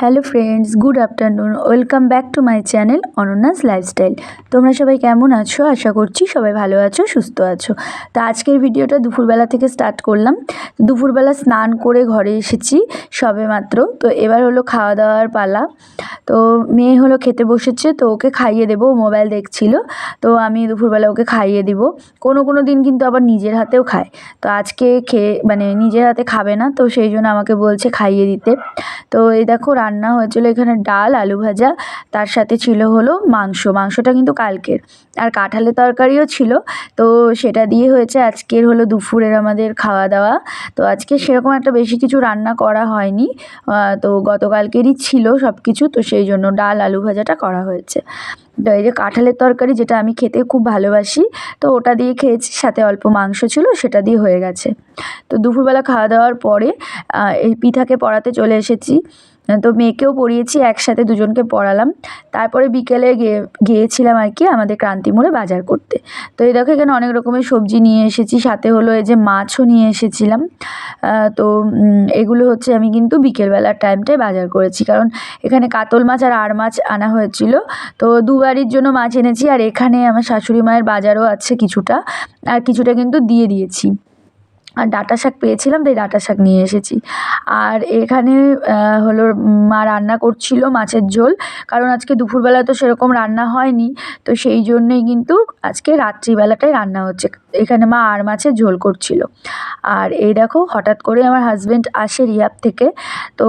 Hello friends, good afternoon. Welcome back to my channel Ananya's lifestyle. তোমরা সবাই কেমন আছো? আশা করছি সবাই ভালো আছো, সুস্থ আছো। তো আজকের ভিডিওটা দুপুরবেলা থেকে স্টার্ট করলাম। দুপুরবেলা স্নান করে ঘরে এসেছি সবে মাত্র। তো এবার হলো খাওয়া দাওয়ার পালা। তো মেয়ে হলো খেতে বসেছে, তো ওকে খাইয়ে দেবো মোবাইল দেখছিল। তো আমি দুপুরবেলা ওকে খাইয়ে দিব। কোনো কোনো দিন কিন্তু আবার নিজের হাতেও খায়। তো আজকে খেয়ে মানে নিজের হাতে খাবে না, তো সেই জন্য আমাকে বলছে খাইয়ে দিতে। তো এই দেখো রান্না হয়েছিল এখানে ডাল, আলু ভাজা, তার সাথে ছিল হলো মাংস। মাংসটা কিন্তু কালকের। আর কাঁঠালের তরকারিও ছিল। তো সেটা দিয়ে হয়েছে আজকের হলো দুপুরের আমাদের খাওয়া দাওয়া তো আজকে সেরকম একটা বেশি কিছু রান্না করা হয়নি। তো গতকালকেরই ছিল সব কিছু তো সেই জন্য ডাল, আলু ভাজাটা করা হয়েছে। তো এই যে কাঁঠালের তরকারি যেটা আমি খেতে খুব ভালোবাসি, তো ওটা দিয়ে খেয়েছি। সাথে অল্প মাংস ছিল, সেটা দিয়ে হয়ে গেছে। তো দুপুরবেলা খাওয়া দাওয়ার পরে এই পিঠাকে পড়াতে চলে এসেছি। তো মেয়েকেও পড়িয়েছি, একসাথে দুজনকে পড়ালাম। তারপরে বিকেলে গিয়ে গিয়েছিলাম আর কি আমাদের ক্রান্তি মোড়ে বাজার করতে। তো এই দেখো এখানে অনেক রকমের সবজি নিয়ে এসেছি, সাথে হলো এই যে মাছও নিয়ে এসেছিলাম। তো এগুলো হচ্ছে আমি কিন্তু বিকেলবেলার টাইমটায় বাজার করেছি। কারণ এখানে কাতল মাছ আর আর মাছ আনা হয়েছিল। তো দুবারির জন্য মাছ এনেছি আর এখানে আমার শাশুড়ি মায়ের বাজারও আছে কিছুটা। আর কিছুটা কিন্তু দিয়ে দিয়েছি। আর ডাঁটা শাক পেয়েছিলাম, তাই ডাঁটা শাক নিয়ে এসেছি। আর এখানে হলো মা রান্না করছিল মাছের ঝোল, কারণ আজকে দুপুরবেলা তো সেরকম রান্না হয়নি, তো সেই জন্যই কিন্তু আজকে রাত্রিবেলাটাই রান্না হচ্ছে। এখানে মা আর মাছের ঝোল করছিল। আর এই দেখো, হঠাৎ করে আমার হাজব্যান্ড আসে রিয়াব থেকে, তো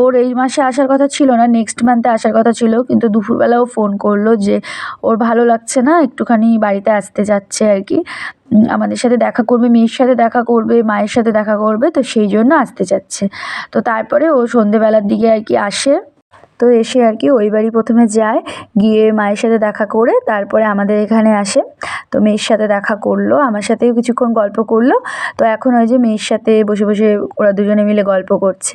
ওর এই মাসে আসার কথা ছিল না নেক্সট মান্থে আসার কথা ছিল, কিন্তু দুপুরবেলা ও ফোন করল যে, ওর ভালো লাগছে না, একটুখানি বাড়িতে আসতে যাচ্ছে আর কি। আমাদের সাথে দেখা করবে, মেয়ের সাথে দেখা করবে, মায়ের সাথে দেখা করবে, তো সেই জন্য আসতে চাচ্ছে। তো তারপরে ও সন্ধেবেলার দিকে আর কি আসে। তো এসে আর কি ওই বাড়ি প্রথমে যায়, গিয়ে মায়ের সাথে দেখা করে তারপরে আমাদের এখানে আসে। তো মেয়ের সাথে দেখা করল, আমার সাথেও কিছুক্ষণ গল্প করল। তো এখন ওই যে মেয়ের সাথে বসে বসে ওরা দুজনে মিলে গল্প করছে।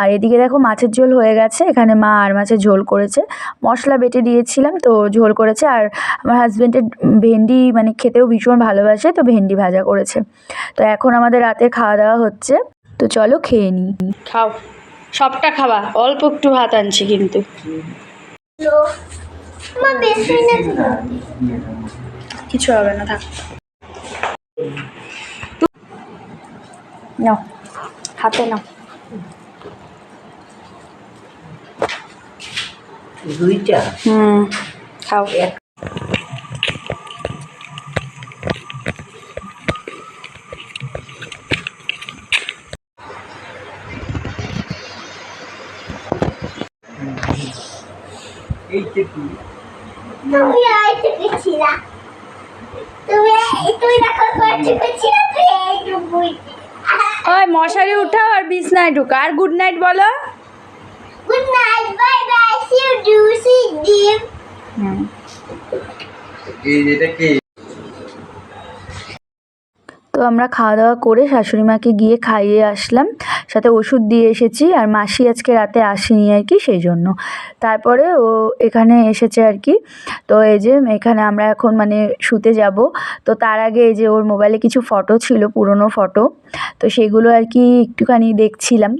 আর এদিকে দেখো মাছের ঝোল হয়ে গেছে, এখানে মা আর মাছের ঝোল করেছে। মশলা বেটে দিয়েছিলাম, তো ঝোল করেছে। আর আমার হাজব্যান্ডের ভেন্ডি মানে খেতেও ভীষণ ভালোবাসে, তো ভেন্ডি ভাজা করেছে। তো এখন আমাদের রাতের খাওয়া দাওয়া হচ্ছে। তো চলো খেয়ে নিই। খাও। সবটা খাবা অল্প একটু ভাত আনছি কিন্তু। কিছু হবে না থাক। নাও হাতে নাও। দুইটা? হুম খাও। এইটা কি তুমি আইতে গেছিলা তুমি তুমি দেখো করতে গেছিলা তুই একটু বুঝি ওই মশারি উঠাও আর বিছনায় ঢুকা। আর গুড নাইট বলো। Good night bye bye see you do সি ডিম হুম। এই এটা কি? তো আমরা খাওয়া দাওয়া করে শাশুড়ি মাকে গিয়ে খাইয়ে আসলাম। সাথে ওষুধ দিয়ে এসেছি আর মাসি আজকে রাতে আসেনি আর কি সেই জন্য। তারপরে ও এখানে এসেছে আর কি। তো এই যে এখানে আমরা এখন মানে শুতে যাব। তো তার আগে এই যে ওর মোবাইলে কিছু ফটো ছিল, পুরনো ফটো তো সেগুলো আর কি একটুখানি দেখছিলাম।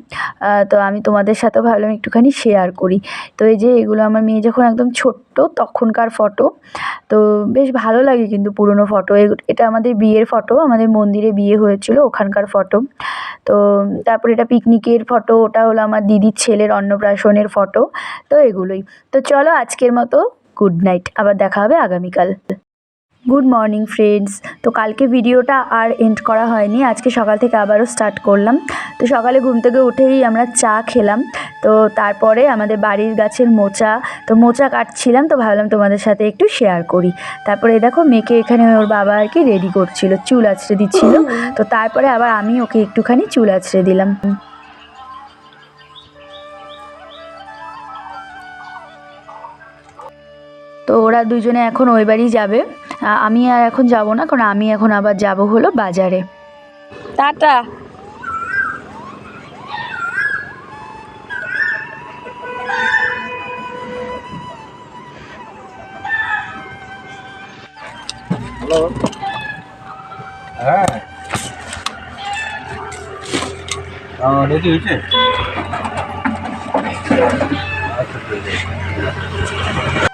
তো আমি তোমাদের সাথেও ভাবলাম একটুখানি শেয়ার করি। তো এই যে এগুলো আমার মেয়ে যখন একদম ছোট্ট তখনকার ফটো তো বেশ ভালো লাগে কিন্তু পুরনো ফটো এটা আমাদের বিয়ের ফটো আমাদের মন্দিরে বিয়ে হয়েছিল ওখানকার ফটো তো তারপরে এটা পিকনিকের ফটো ওটা হলো আমার দিদির ছেলের অন্নপ্রাশনের ফটো তো এগুলোই। তো চলো আজকের মতো গুড নাইট আবার দেখা হবে আগামীকাল। গুড মর্নিং ফ্রেন্ডস তো কালকে ভিডিওটা আর এন্ড করা হয়নি। আজকে সকাল থেকে আবারও স্টার্ট করলাম। তো সকালে ঘুম থেকে উঠেই আমরা চা খেলাম। তো তারপরে আমাদের বাড়ির গাছের মোচা, তো মোচা কাটছিলাম। তো ভাবলাম তোমাদের সাথে একটু শেয়ার করি। তারপরে দেখো, মেয়েকে এখানে ওর বাবা আর কি রেডি করছিল, চুল আছড়ে দিচ্ছিল। তো তারপরে আবার আমি ওকে একটুখানি চুল আছড়ে দিলাম। তো ওরা দুজনে এখন ওই বাড়ি যাবে। আমি আর এখন যাব না কারণ আমি এখন আবার যাব হলো বাজারে। টাটা। হ্যালো। হ্যাঁ। রেডি হয়েছে? তো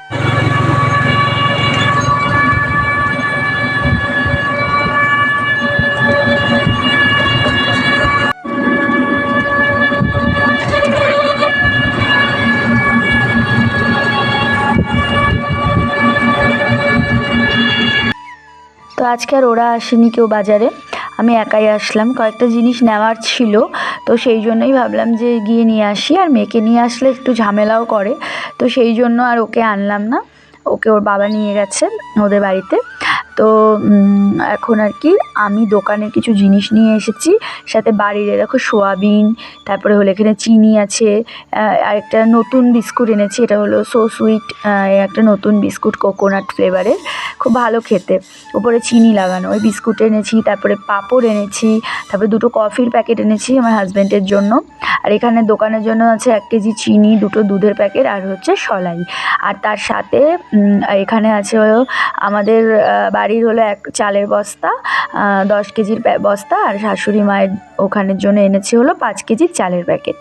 আজকে আর ওরা আসেনি কেউ বাজারে। আমি একাই আসলাম। কয়েকটা জিনিস নেওয়ার ছিল, তো সেই জন্যই ভাবলাম যে গিয়ে নিয়ে আসি। আর মেয়েকে নিয়ে আসলে একটু ঝামেলাও করে, তো সেই জন্য আর ওকে আনলাম না। ওকে ওর বাবা নিয়ে গেছে ওদের বাড়িতে। তো এখন আর কি আমি দোকানে কিছু জিনিস নিয়ে এসেছি। সাথে বাড়ির দেখো সোয়াবিন, তারপরে হলো এখানে চিনি আছে আর একটা নতুন বিস্কুট এনেছি, এটা হলো সো সুইট একটা নতুন বিস্কুট কোকোনাট ফ্লেভারের খুব ভালো খেতে। উপরে চিনি লাগানো, ওই বিস্কুট এনেছি, তারপরে পাঁপড় এনেছি, তারপরে দুটো কফির প্যাকেট এনেছি আমার হাজব্যান্ডের জন্য। আর এখানে দোকানের জন্য আছে এক কেজি চিনি, দুটো দুধের প্যাকেট আর হচ্ছে সলাই। আর তার সাথে এখানে আছে আমাদের বাড়ির হলো এক চালের বস্তা দশ কেজির বস্তা আর শাশুড়ি মায়ের ওখানের জন্য এনেছি হলো পাঁচ কেজির চালের প্যাকেট।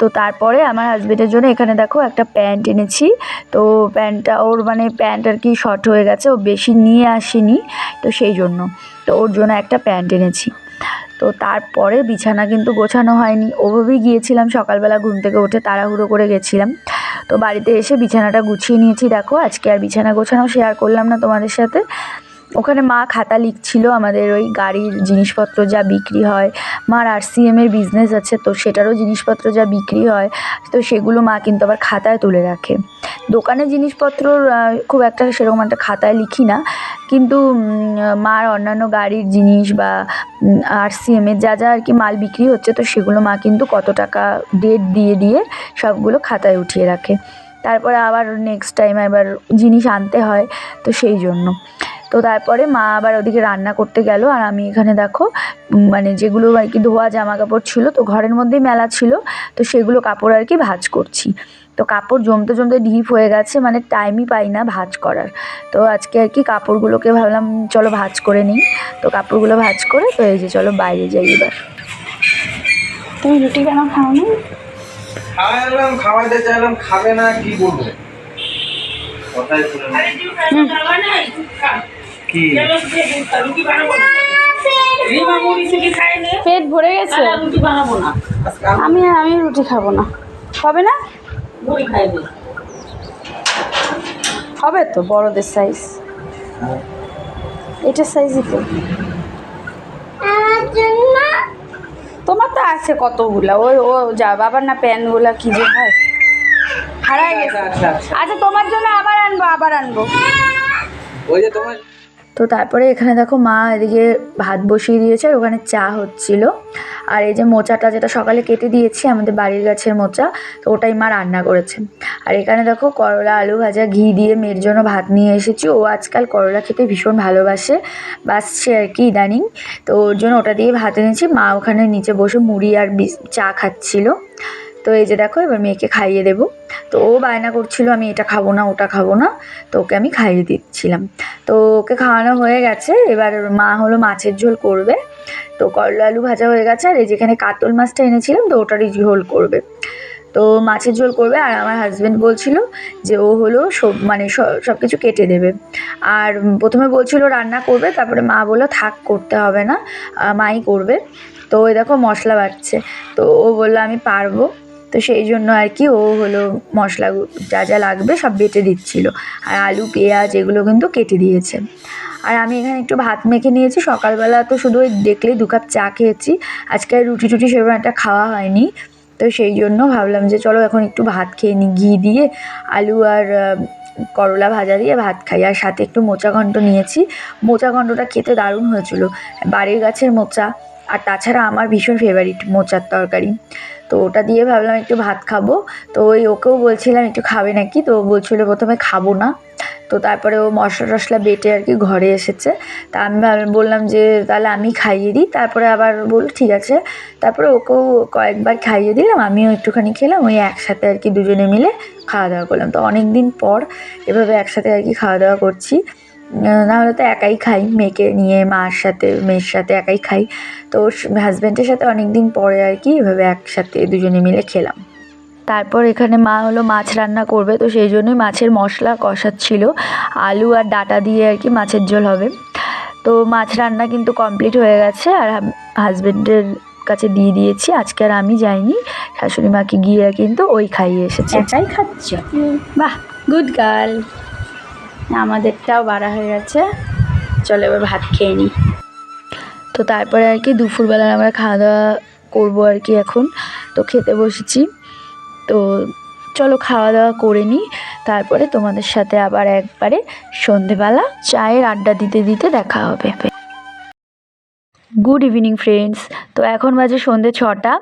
তো তারপরে আমার হাজবেন্ডের জন্য এখানে দেখো একটা প্যান্ট এনেছি। তো প্যান্টটা ওর মানে প্যান্ট আর কি শর্ট হয়ে গেছে, ও বেশি নিয়ে আসেনি, তো সেই জন্য। তো ওর জন্য একটা প্যান্ট এনেছি। তো তারপরে বিছানা কিন্তু গোছানো হয়নি। ওভাবেই গিয়েছিলাম সকালবেলা ঘুম থেকে উঠে, তাড়াহুড়ো করে গেছিলাম। তো বাড়িতে এসে বিছানাটা গুছিয়ে নিয়েছি। দেখো, আজকে আর বিছানা গোছানো শেয়ার করলাম না তোমাদের সাথে। ওখানে মা খাতা লিখছিল আমাদের ওই গাড়ির জিনিসপত্র যা বিক্রি হয়। মার আর সি আরসিএমের বিজনেস আছে তো সেটারও জিনিসপত্র যা বিক্রি হয় তো সেগুলো মা কিন্তু আবার খাতায় তুলে রাখে। দোকানে জিনিসপত্রর আহ, খুব একটা সেরকম একটা খাতায় লিখি না কিন্তু মার অন্যান্য গাড়ির জিনিস বা আর সি আরসিএমের যা যা আর কি মাল বিক্রি হচ্ছে তো সেগুলো মা কিন্তু কত টাকা ডেট দিয়ে দিয়ে সবগুলো খাতায় উঠিয়ে রাখে। তারপরে আবার নেক্সট টাইম আবার জিনিস আনতে হয় তো সেই জন্য। তো তারপরে মা আবার ওদিকে রান্না করতে গেল। আর আমি এখানে দেখো মানে যেগুলো আর কি ধোয়া জামা কাপড় ছিল তো ঘরের মধ্যেই মেলা ছিল তো সেগুলো কাপড় আর কি ভাজ করছি। তো কাপড় জমতে জমতে ডিপ হয়ে গেছে মানে টাইমই পাই না ভাজ করার। তো আজকে আর কি কাপড়গুলোকে ভাবলাম চলো ভাজ করে নিই। তো কাপড়গুলো ভাজ করে তো এই যে চলো বাইরে যাই এবার। তুমি রুটি কেন খাও না খাওয়ালাম খাওয়াইতে চাইলাম খাবে না কি বলব? কথাই শুনে। কি? পেট ভরে গেছে। আমি আমি আমি রুটি খাব না। হবে না? হবে তো বড়দের সাইজ এটা সাইজই তো। তোমার তো আছে কতগুলা? ওই ও যা বাবার না প্যানগুলা কি যে হয়? হারাই গেছে। আচ্ছা আচ্ছা আচ্ছা। তোমার জন্য আবার আনব আবার আনব। ওই যে তোমার তো তারপরে এখানে দেখো মা এদিকে ভাত বসিয়ে দিয়েছে আর ওখানে চা হচ্ছিল। আর এই যে মোচাটা যেটা সকালে কেটে দিয়েছি, আমাদের বাড়ির গাছের মোচা, তো ওটাই মা রান্না করেছে। আর এখানে দেখো করলা, আলু ভাজা, ঘি দিয়ে মেয়ের জন্য ভাত নিয়ে এসেছি। ও আজকাল করলা খেতে ভীষণ ভালোবাসে। বাসছে আর কি ইদানিং। তো ওর জন্য ওটা দিয়ে ভাত এনেছি। মা ওখানে নিচে বসে মুড়ি আর চা খাচ্ছিল। তো এই যে দেখো, এবার মেয়েকে খাইয়ে দেবো। তো ও বায়না করছিল, আমি এটা খাব না, ওটা খাব না। তো ওকে আমি খাইয়ে দিচ্ছিলাম। তো ওকে খাওয়ানো হয়ে গেছে। এবার মা হলো মাছের ঝোল করবে। তো করলা আলু ভাজা হয়ে গেছে। আর এই যেখানে কাতল মাছটা এনেছিলাম, তো ওটারই ঝোল করবে। তো মাছের ঝোল করবে। আর আমার হাজব্যান্ড বলছিল যে ও হলো সব মানে সব কিছু কেটে দেবে। আর প্রথমে বলছিল রান্না করবে, তারপরে মা বলল, থাক, করতে হবে না। মাই করবে। তো ওই দেখো মশলা বাটছে তো ও বলল, আমি পারব। তো সেই জন্য আর কি ও হলো মশলা যা যা লাগবে সব বেটে দিচ্ছিল। আর আলু, পেঁয়াজ এগুলো কিন্তু কেটে দিয়েছে। আর আমি এখানে একটু ভাত মেখে নিয়েছি। সকালবেলা তো শুধু ওই দেখলেই দু কাপ চা খেয়েছি। আজকে রুটি টুটি সেরকম একটা খাওয়া হয়নি। তো সেই জন্য ভাবলাম যে চলো এখন একটু ভাত খেয়ে নিই, ঘি দিয়ে আলু আর করলা ভাজা দিয়ে ভাত খাই। আর সাথে একটু মোচা ঘন্ট নিয়েছি। মোচা ঘন্টটা খেতে দারুণ হয়েছিল। বাড়ির গাছের মোচা। আর তাছাড়া আমার ভীষণ ফেভারিট মোচার তরকারি। তো ওটা দিয়ে ভাবলাম একটু ভাত খাব। তো ওই ওকেও বলছিলাম, একটু খাবে নাকি? তো বলছিল, প্রথমে খাব না। তো তারপরে ও মশলা টশলা বেটে আর কি ঘরে এসেছে। তা আমি বললাম যে, তাহলে আমি খাইয়ে দিই। তারপরে আবার বলল, ঠিক আছে। তারপরে ওকেও কয়েকবার খাইয়ে দিলাম, আমিও একটুখানি খেলাম, ওই একসাথে আর কি দুজনে মিলে খাওয়া দাওয়া করলাম। তো অনেক দিন পর এভাবে একসাথে আর কি খাওয়া দাওয়া করছি। নাহলে তো একাই খাই মেয়েকে নিয়ে মার সাথে মেয়ের সাথে একাই খাই। তো হাজব্যান্ডের সাথে অনেক দিন পরে আর কি এভাবে একসাথে দুজনে মিলে খেলাম। তারপর এখানে মা হলো মাছ রান্না করবে তো সেই জন্যই মাছের মশলা কষাচ্ছিল। আলু আর ডাটা দিয়ে আর কি মাছের ঝোল হবে। তো মাছ রান্না কিন্তু কমপ্লিট হয়ে গেছে আর হাজবেন্ডের কাছে দিয়ে দিয়েছি। আজকে আর আমি যাইনি শাশুড়ি মাকে গিয়ে কিন্তু ওই খাইয়ে এসেছে। একাই খাচ্ছ? বাহ গুড গার্ল আমাদেরটাও বাড়া হয়ে গেছে। চলো এবার ভাত খেয়ে নিই। তো তারপরে আর কি দুপুরবেলার আমরা খাওয়া দাওয়া করব আর কি এখন। তো খেতে বসেছি। তো চলো খাওয়া দাওয়া করে নিই। তারপরে তোমাদের সাথে আবার একবারে সন্ধেবেলা চায়ের আড্ডা দিতে দিতে দেখা হবে। গুড ইভিনিং ফ্রেন্ডস তো এখন বাজে সন্ধে ছটা।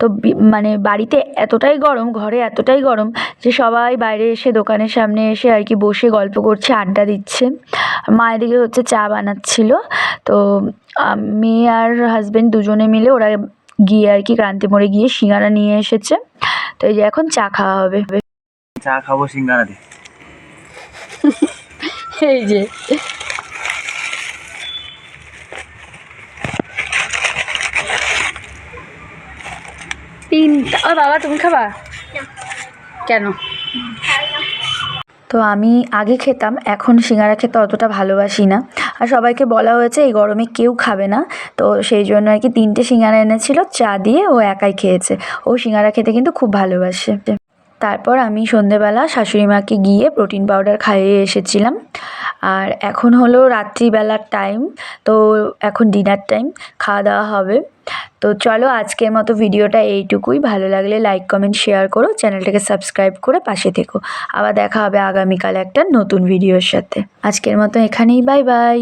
তো মানে বাড়িতে এতটাই গরম ঘরে এতটাই গরম যে সবাই বাইরে এসে দোকানের সামনে এসে আর কি বসে গল্প করছে আড্ডা দিচ্ছে। মা এদিকে হচ্ছে চা বানাচ্ছিল। তো মেয়ে আর হাজবেন্ড দুজনে মিলে ওরা গিয়ে আর কি ক্রান্তি মোড়ে গিয়ে সিঙ্গারা নিয়ে এসেছে। তো এই যে এখন চা খাওয়া হবে। চা খাব সিঙ্গারা দিয়ে। এই যে। তিনটা ও বাবা, তুমি খাবা? কেন? তো আমি আগে খেতাম, এখন সিঙ্গারা খেতে অতটা ভালোবাসি না। আর সবাইকে বলা হয়েছে, এই গরমে কেউ খাবে না। তো সেই জন্য আর কি তিনটে সিঙ্গারা এনেছিল, চা দিয়ে ও একাই খেয়েছে। ও সিঙ্গারা খেতে কিন্তু খুব ভালোবাসে। তারপর আমি সন্ধেবেলা শাশুড়ি মাকে গিয়ে প্রোটিন পাউডার খাইয়ে এসেছিলাম। আর এখন হলো রাত্রিবেলার টাইম তো এখন ডিনার টাইম খাওয়া দাওয়া হবে। তো চলো আজকের মতো ভিডিওটা এইটুকুই। ভালো লাগলে লাইক কমেন্ট শেয়ার করো, চ্যানেলটাকে সাবস্ক্রাইব করে পাশে থেকো। আবার দেখা হবে আগামীকাল একটা নতুন ভিডিওর সাথে। আজকের মতো এখানেই বাই বাই